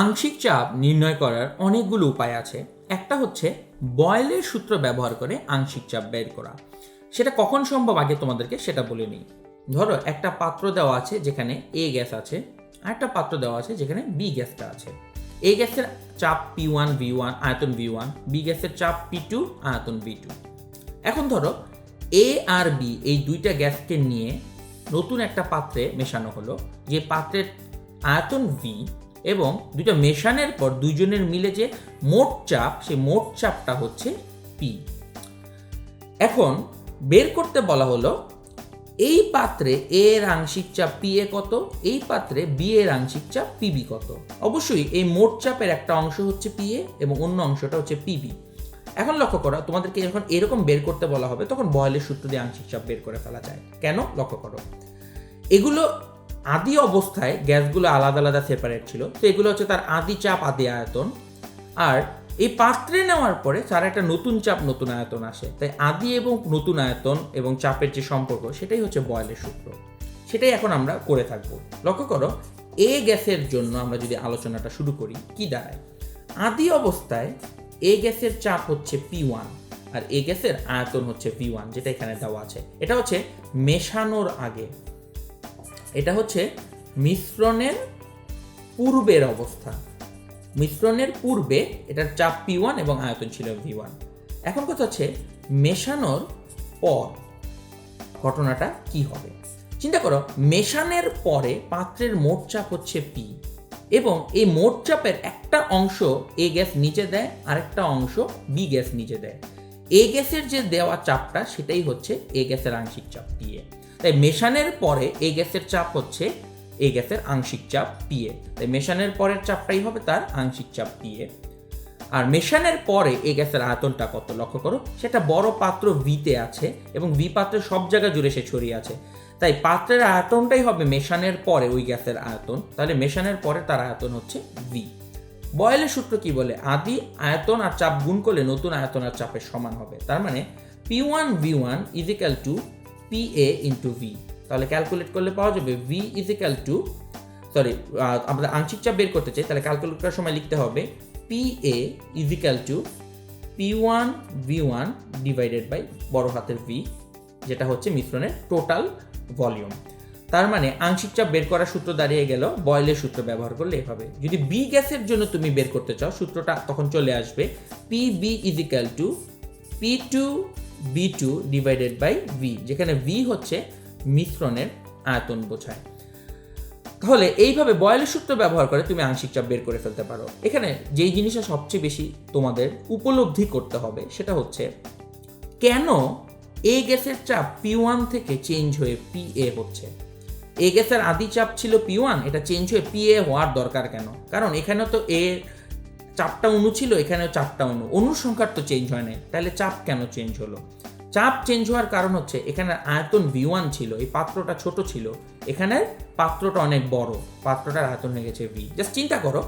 আংশিক চাপ নির্ণয় করার অনেকগুলো উপায় আছে। একটা হচ্ছে বয়েলের সূত্র ব্যবহার করে আংশিক চাপ বের করা। সেটা কখন সম্ভব আগে তোমাদেরকে সেটা বলে নিই। ধরো, একটা পাত্র দেওয়া আছে যেখানে এ গ্যাস আছে, আর একটা পাত্র দেওয়া আছে যেখানে বি গ্যাসটা আছে। এ গ্যাসের চাপ পি ওয়ান ভি ওয়ান আয়তন ভি ওয়ান বি গ্যাসের চাপ পি টু আয়তন বি টু এখন ধরো এ আর বি এই দুইটা গ্যাসকে নিয়ে নতুন একটা পাত্রে মেশানো হলো, যে পাত্রের আয়তন ভি এবং দুইটা মেশানোর পর দুইজনের মিলে যে মোট চাপ, সেই মোট চাপটা হচ্ছে পি এখন বের করতে বলা হলো, এই পাত্রে এ এর আংশিক চাপ পি এ কত? এই পাত্রে বি এর আংশিক চাপ পিবি কত? অবশ্যই এই মোট চাপের একটা অংশ হচ্ছে পি এ এবং অন্য অংশটা হচ্ছে পিবি এখন লক্ষ্য করো, তোমাদেরকে যখন এরকম বের করতে বলা হবে, তখন বয়লের সূত্র দিয়ে আংশিক চাপ বের করে ফেলা যায়। কেন? লক্ষ্য করো, এগুলো আদি অবস্থায় গ্যাসগুলো আলাদা আলাদা সেপারেট ছিল। তো এগুলো হচ্ছে তার আদি চাপ, আদি আয়তন। আর এই পাত্রে নেওয়ার পরে তার একটা নতুন চাপ, নতুন আয়তন আসে। তাই আদি এবং নতুন আয়তন এবং চাপের যে সম্পর্ক, সেটাই হচ্ছে বয়েলের সূত্র। সেটাই এখন আমরা করে থাকব। লক্ষ্য করো, এ গ্যাসের জন্য আমরা যদি আলোচনাটা শুরু করি, কি দাঁড়ায়? আদি অবস্থায় এ গ্যাসের চাপ হচ্ছে পি ওয়ান আর এ গ্যাসের আয়তন হচ্ছে পি ওয়ান, যেটা এখানে দেওয়া আছে। এটা হচ্ছে মেশানোর আগে। এটা হচ্ছে মিশ্রণের পূর্বের অবস্থা। মিশ্রণের পূর্বে এটার চাপ পি ওয়ান এবং আয়তন ছিল ভি ওয়ান এখন কথা হচ্ছে মেশানোর পর ঘটনাটা কি হবে? চিন্তা করো, মেশানোর পরে পাত্রের মোট চাপ হচ্ছে পি এবং এই মোট চাপের একটা অংশ এ গ্যাস নিচে দেয়, আরেকটা অংশ বি গ্যাস নিচে দেয়। এ গ্যাসের যে দেওয়া চাপটা, সেটাই হচ্ছে এ গ্যাসের আংশিক চাপ পিএ তাই মেশানের পরে এই গ্যাসের চাপ হচ্ছে, এই গ্যাসের আংশিক চাপ পিএ তাই মেশানের পরের চাপটাই হবে তার আংশিক চাপ পিএ আর মেশানের পরে এই গ্যাসের আয়তনটা কত লক্ষ্য করো? সেটা বড় পাত্র ভিতে আছে এবং ভি পাত্রের সব জায়গা জুড়ে সে ছড়িয়ে আছে। তাই পাত্রের আয়তনটাই হবে মেশানের পরে ওই গ্যাসের আয়তন, তাহলে মেশানের পরে তার আয়তন হচ্ছে ভি বয়েলের সূত্র কি বলে? আদি আয়তন আর চাপ গুণ করলে নতুন আয়তন আর চাপের সমান হবে। তার মানে P one V one equal to P A into V তাহলে ক্যালকুলেট করলে পাওয়া যাবে ভি ইজিক্যাল টু সরি আমরা আংশিক চাপ বের করতে চাই, তাহলে ক্যালকুলেট করার সময় লিখতে হবে P A equal to P one V one divided by বড় হাতের ভি যেটা হচ্ছে মিশ্রণের টোটাল ভলিউম তার মানে আংশিক চাপ বের করার সূত্র দাঁড়িয়ে গেল, বয়েলের সূত্র ব্যবহার করলে এভাবে। যদি বি গ্যাসের জন্য তুমি বের করতে চাও, সূত্রটা তখন চলে আসবে P B equal to P two B two divided by V যেখানে ভি হচ্ছে মিশ্রণের আয়তন বোঝায়। তাহলে এইভাবে বয়েলের সূত্র ব্যবহার করে তুমি আংশিক চাপ বের করে ফেলতে পারো। এখানে যেই জিনিসটা সবচেয়ে বেশি তোমাদের উপলব্ধি করতে হবে, সেটা হচ্ছে কেন এ গ্যাসের চাপ পি ওয়ান থেকে চেঞ্জ হয়ে পি এ হচ্ছে? এ গ্যাসের আদি চাপ ছিল পি ওয়ান এটা চেঞ্জ হয়ে পি এ হওয়ার দরকার কেন? কারণ এখানে তো এ চাপটা অণু ছিল, এখানেও চাপটা অণু অণুর সংখ্যার তো চেঞ্জ হয় নাই। তাহলে চাপ কেন চেঞ্জ হলো? চাপ চেঞ্জ হওয়ার কারণ হচ্ছে, এখানে আয়তন ভি ওয়ান ছিল, এই পাত্রটা ছোট ছিল। এখানে পাত্রটা অনেক বড়, পাত্রটার আয়তন হয়ে গেছে ভি জাস্ট চিন্তা করো,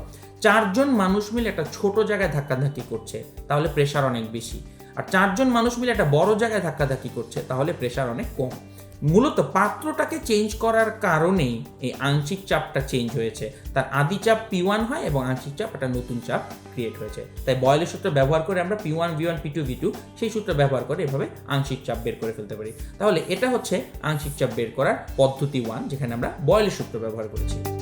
চারজন মানুষ মিলে একটা ছোট জায়গায় ধাক্কাধাক্কি করছে, তাহলে প্রেশার অনেক বেশি। আর চারজন মানুষ মিলে একটা বড় জায়গায় ধাক্কাধাক্কি করছে, তাহলে প্রেশার অনেক কম। মূলত পাত্রটাকে চেঞ্জ করার কারণেই এই আংশিক চাপটা চেঞ্জ হয়েছে। তার আদি চাপ পি ওয়ান হয় এবং আংশিক চাপ একটা নতুন চাপ ক্রিয়েট হয়েছে। তাই বয়েলের সূত্র ব্যবহার করে আমরা P one V one P two V two সেই সূত্র ব্যবহার করে এভাবে আংশিক চাপ বের করে ফেলতে পারি। তাহলে এটা হচ্ছে আংশিক চাপ বের করার পদ্ধতি ওয়ান যেখানে আমরা বয়েলের সূত্র ব্যবহার করেছি।